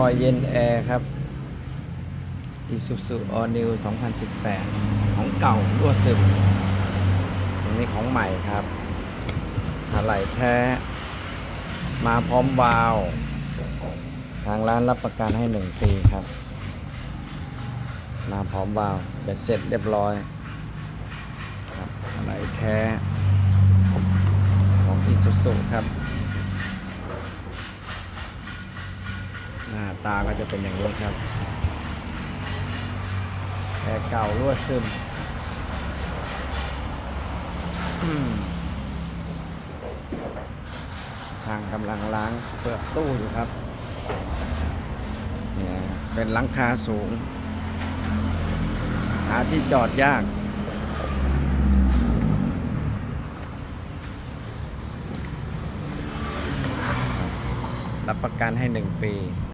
อยเย็นแอร์ครับ Isuzu All New 2018 ของเก่ารั่วซึมอันนี้ของใหม่ครับอะไหล่แท้ มาพร้อมวาล์วทางร้านรับประกันให้ 1 ปีครับ มาพร้อมวาล์วเบ็ดเสร็จเรียบร้อยครับอะไหล่แท้ของ Isuzu ครับ หน้าตาก็จะเป็นอย่างนี้ครับแผลเก่ารั่วซึมทางกำลังล้างเปลือกตู้อยู่ครับ เนี่ยเป็นหลังคาสูง หาที่จอดยากรับประกันให้หนึ่งปี